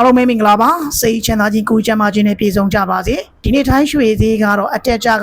အားလုံးပဲမင်္ဂလာပါစိတ်ချမ်းသာခြင်းကိုယ်ချမ်းသာခြင်းနဲ့ပြည့်စုံကြပါစေဒီနေ့ထိုင်းရွှေသေးကတော့အတက်ကြက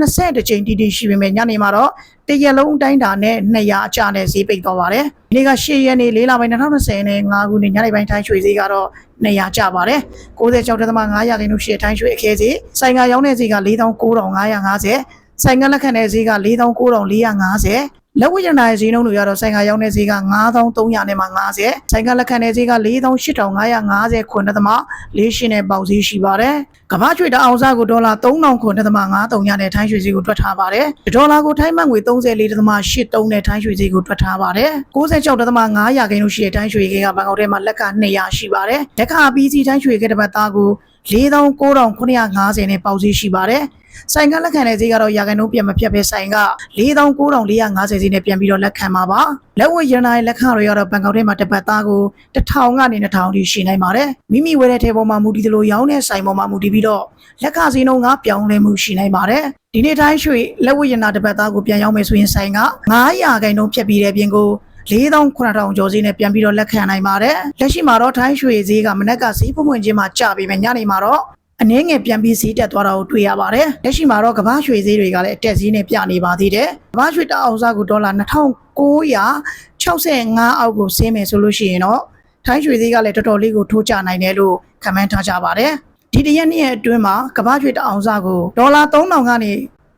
20ကြိမ်တိတိရှိပေမဲ့ညနေမှာတော့တရက်လုံးအတိုင်းတာနဲ့200အကျနဲ့ဈေးပိတ်သွားပါတယ်ဒီနေ့က10ရက်နေ့4လပိုင်း2020နဲ့5ခုနှစ်ညနေပိုင်းထိုင်းရွှေသေးကတော့200ကျပါတယ်96.5ရာခိုင်နှုန်းရှိတဲ့ထိုင်းရွှေအခဲဈေးဆိုင်ကရောင်းတဲ့ဈေးက4950ဆိုင်ကလက်ခံတဲ့ဈေးက4950 လက်ဝိရဏရဲ့ဈေးနှုန်းတွေကတော့ဆိုင်ကရောင်းတဲ့ဈေးက9300နဲ့မှ50ဆိုင်ကလက်ခံတဲ့ဈေးက4550ခွန်းသက်သမလေးရှင်နဲ့ပေါက်ဈေးရှိပါတယ်။ကမ္ဘာ့ရွှေတအောင်စားကိုဒေါ်လာ3000ခွန်းသက်သမ5300နဲ့ထိုင်းရွှေဈေးကိုတွက်ထားပါတယ်။ဒေါ်လာကိုထိုင်းမန်ငွေ34.83နဲ့ထိုင်းရွှေဈေးကိုတွက်ထားပါတယ်။96.5ရာခိုင်နှုန်းရှိတဲ့ထိုင်းရွှေကဘန်ကောက်ထဲမှာလက်က200ရှိပါတယ်။လက်ခအပီးစီထိုင်းရွှေကတစ်ပတ်သားကို4950နဲ့ပေါက်ဈေးရှိပါတယ်။ ဆိုင်ကလက်ခံတဲ့ဈေးကတော့ရာခိုင်နှုန်းပြန်မဖြတ်ပဲဆိုင်က4950ဈေးနဲ့ပြန်ပြီးတော့လက်ခံမှာပါလက်ဝတ်ရန်နိုင်လက်ခံတွေကတော့ဘန်ကောက်ထဲမှာတစ်ပတ်သားကို1000ကနေ2000ထိရှိနိုင်ပါတယ်မိမိဝယ်တဲ့ထဲပေါ်မှာမူတည်သလိုရောင်းတဲ့ဆိုင်ပေါ်မှာမူတည်ပြီးတော့လက်ခဈေးနှုန်းကပြောင်းလဲမှုရှိနိုင်ပါတယ်ဒီနေ့တိုင်းရွှေလက်ဝတ်ရန်နာတစ်ပတ်သားကိုပြန်ရောင်းမယ်ဆိုရင်ဆိုင်က900ခိုင်နှုန်းဖြတ်ပြီးတဲ့အပြင်ကို4900ကျော်ဈေးနဲ့ပြန်ပြီးတော့လက်ခံနိုင်ပါတယ်လက်ရှိမှာတော့ထိုင်းရွှေဈေးကမနက်ကဈေးပွင့်ပွင့်ချင်းမှာကျပြီးမယ်ညနေမှာတော့ အနည်းငယ်ပြန်ပြီးဈေးတက်သွားတာကိုတွေ့ရပါတယ်။လက်ရှိမှာတော့ကမ္ဘာရွှေဈေးတွေကလည်းအတက်ဈေးနဲ့ပြနေပါသေးတယ်။ကမ္ဘာရွှေတအောင်စားကိုဒေါ်လာ2965အောက်ကိုဆင်းမယ်ဆိုလို့ရှိရင်တော့ထိုင်းရွှေဈေးကလည်းတော်တော်လေးကိုထိုးကျနိုင်တယ်လို့ခန့်မှန်းထားကြပါတယ်။ဒီတရက်နေ့ရဲ့အတွင်းမှာကမ္ဘာရွှေတအောင်စားကိုဒေါ်လာ3000ကနေ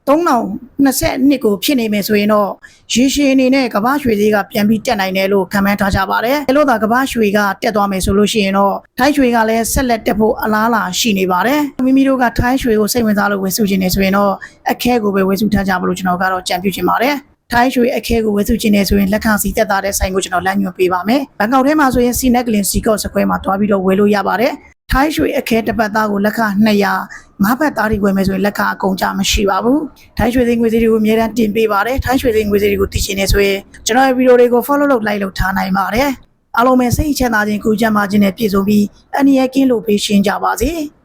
3022ကိုဖြစ်နေမယ်ဆိုရင်တော့ရေရှည်အနေနဲ့ကမ္ဘာရွှေဈေးကပြန်ပြီးတက်နိုင်တယ်လို့ခန့်မှန်းထားကြပါတယ်။အဲလို့သာကမ္ဘာရွှေကတက်သွားမယ်ဆိုလို့ရှိရင်တော့ထိုင်းရွှေကလည်းဆက်လက်တက်ဖို့အလားအလာရှိနေပါတယ်။မိမိတို့ကထိုင်းရွှေကိုစိတ်ဝင်စားလို့ဝယ်စုခြင်းနေဆိုရင်တော့အခဲကိုပဲဝယ်စုထားကြပါလို့ကျွန်တော်ကတော့ကြံပြုချင်ပါတယ်။ထိုင်းရွှေအခဲကိုဝယ်စုခြင်းနေဆိုရင်လက်ခံစီတက်သားတဲ့ဆိုင်ကိုကျွန်တော်လမ်းညွှန်ပေးပါမယ်။ဘန်ကောက်ထဲမှာဆိုရင်စီနက်ကလင်စီကော့စခွဲမှာတွားပြီးတော့ဝယ်လို့ရပါတယ်။ ထိုင်းရွှေအခဲတစ်ပတ်သားကိုလက်ခ200ငါးဘက်သားတွေဝယ်မယ်ဆိုရင်လက်ခအကုန်ကြမရှိပါဘူး။ထိုင်းရွှေသိန်းငွေစည်းတွေကိုအများအားတင်ပေးပါတယ်။ထိုင်းရွှေသိန်းငွေစည်းတွေကိုသိချင်နေဆိုရင်ကျွန်တော်ရဲ့ဗီဒီယိုတွေကို follow လုပ် like လုပ်ထားနိုင်ပါတယ်။အားလုံးပဲစိတ်ချမ်းသာခြင်းကိုယ်ကျန်းမာခြင်းနဲ့ပြည့်စုံပြီးအနည်းရကင်းလို့ပေးရှင်းကြပါစေ။